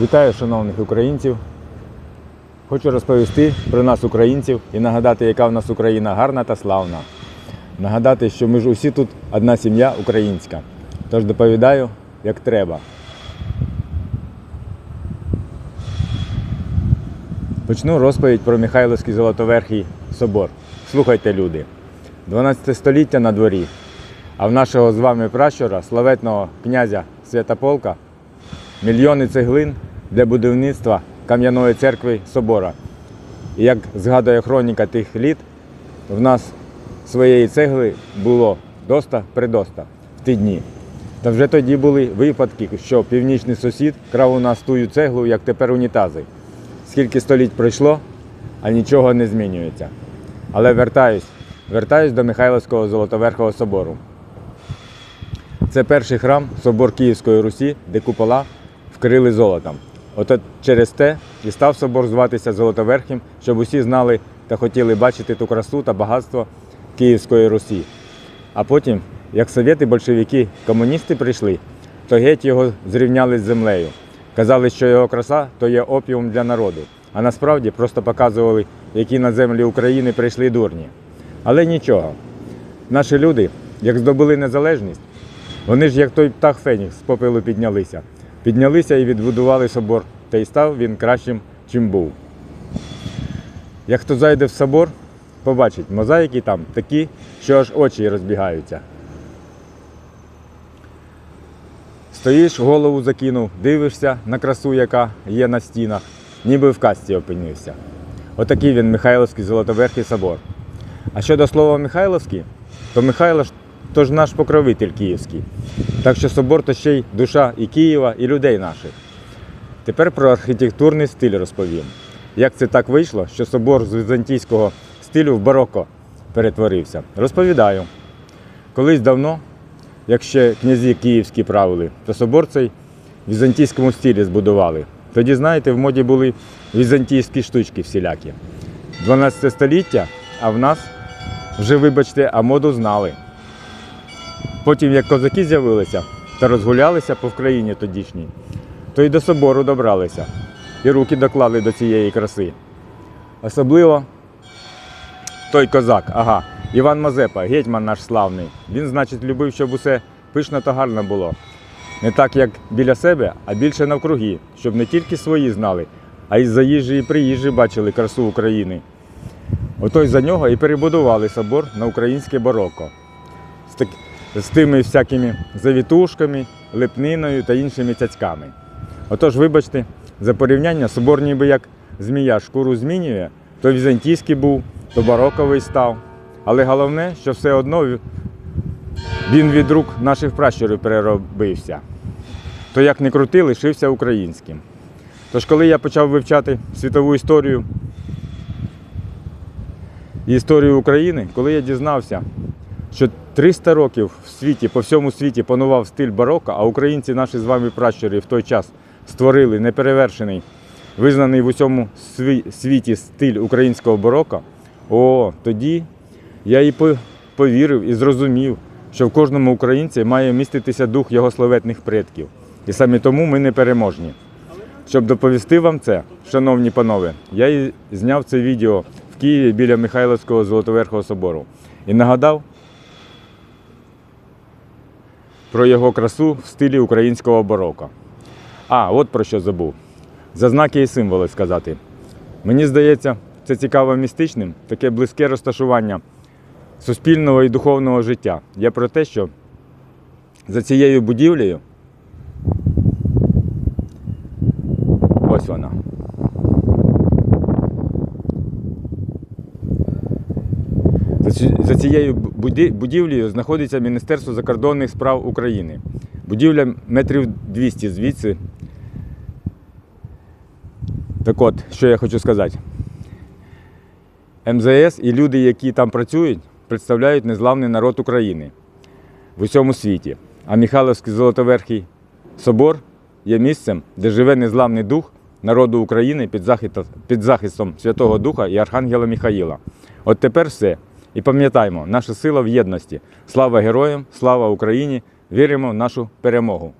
Вітаю шановних українців. Хочу розповісти про нас, українців, і нагадати, яка в нас Україна гарна та славна. Нагадати, що ми ж усі тут одна сім'я українська. Тож доповідаю, як треба. Почну розповідь про Михайловський Золотоверхий собор. Слухайте, люди. 12 століття на дворі, а в нашого з вами пращура, славетного князя Святополка, мільйони цеглин для будівництва кам'яної церкви собора. І як згадує хроніка тих літ, в нас своєї цегли було доста придоста в ті дні. Та вже тоді були випадки, що північний сусід крав у нас тую цеглу, як тепер унітази. Скільки століть пройшло, а нічого не змінюється. Але вертаюсь, вертаюсь до Михайловського Золотоверхого собору. Це перший храм, собор Київської Русі, де купола вкрили золотом. От через те і став собор зватися Золотоверхим, щоб усі знали та хотіли бачити ту красу та багатство Київської Русі. А потім, як совєти, большевики, комуністи прийшли, то геть його зрівняли з землею. Казали, що його краса то є опіум для народу. А насправді просто показували, які на землі України прийшли дурні. Але нічого. Наші люди, як здобули незалежність, вони ж як той птах Фенікс з попелу піднялися. Піднялися і відбудували собор, та й став він кращим, чим був. Як хто зайде в собор, побачить, мозаїки там такі, що аж очі розбігаються. Стоїш, голову закинув, дивишся на красу, яка є на стінах, ніби в касті опинився. Отакий він Михайловський Золотоверхий собор. А щодо слова Михайловський, то Михайло ж то ж наш покровитель київський. Так що собор то ще й душа і Києва, і людей наших. Тепер про архітектурний стиль розповім. Як це так вийшло, що собор з візантійського стилю в бароко перетворився? Розповідаю. Колись давно, як ще князі київські правили, то собор цей в візантійському стилі збудували. Тоді, знаєте, в моді були візантійські штучки всілякі. 12 століття, а в нас вже, вибачте, а моду знали. Потім, як козаки з'явилися та розгулялися по Вкраїні тодішній, то й до собору добралися і руки доклали до цієї краси. Особливо той козак, ага, Іван Мазепа, гетьман наш славний. Він, значить, любив, щоб усе пишно та гарно було. Не так, як біля себе, а більше навкруги, щоб не тільки свої знали, а й заїжджі і приїжджі бачили красу України. Ото й за нього і перебудували собор на українське так... з тими всякими завітушками, лепниною та іншими цяцьками. Отож, вибачте, за порівняння собор ніби як змія шкуру змінює, то візантійський був, то бароковий став. Але головне, що все одно він від рук наших пращурів переробився. То як не крути, лишився українським. Тож, коли я почав вивчати світову історію і історію України, коли я дізнався, що 300 років в світі, по всьому світі панував стиль бароко, а українці наші з вами пращури в той час створили неперевершений, визнаний в усьому світі стиль українського бароко, о, тоді я і повірив і зрозумів, що в кожному українці має міститися дух його славетних предків. І саме тому ми непереможні. Щоб доповісти вам це, шановні панове, я і зняв це відео в Києві біля Михайловського Золотоверхого собору і нагадав про його красу в стилі українського бароко. А, от про що забув. За знаки і символи сказати. Мені здається, це цікаво містичним, таке близьке розташування суспільного і духовного життя. Я про те, що за цією будівлею ось вона. За цією будівлею знаходиться Міністерство закордонних справ України. Будівля метрів 200 звідси. Так от, що я хочу сказати. МЗС і люди, які там працюють, представляють незламний народ України в усьому світі. А Михайловський Золотоверхий собор є місцем, де живе незламний дух народу України під захистом Святого Духа і Архангела Михаїла. От тепер все. І пам'ятаймо, наша сила в єдності. Слава героям, слава Україні! Віримо в нашу перемогу!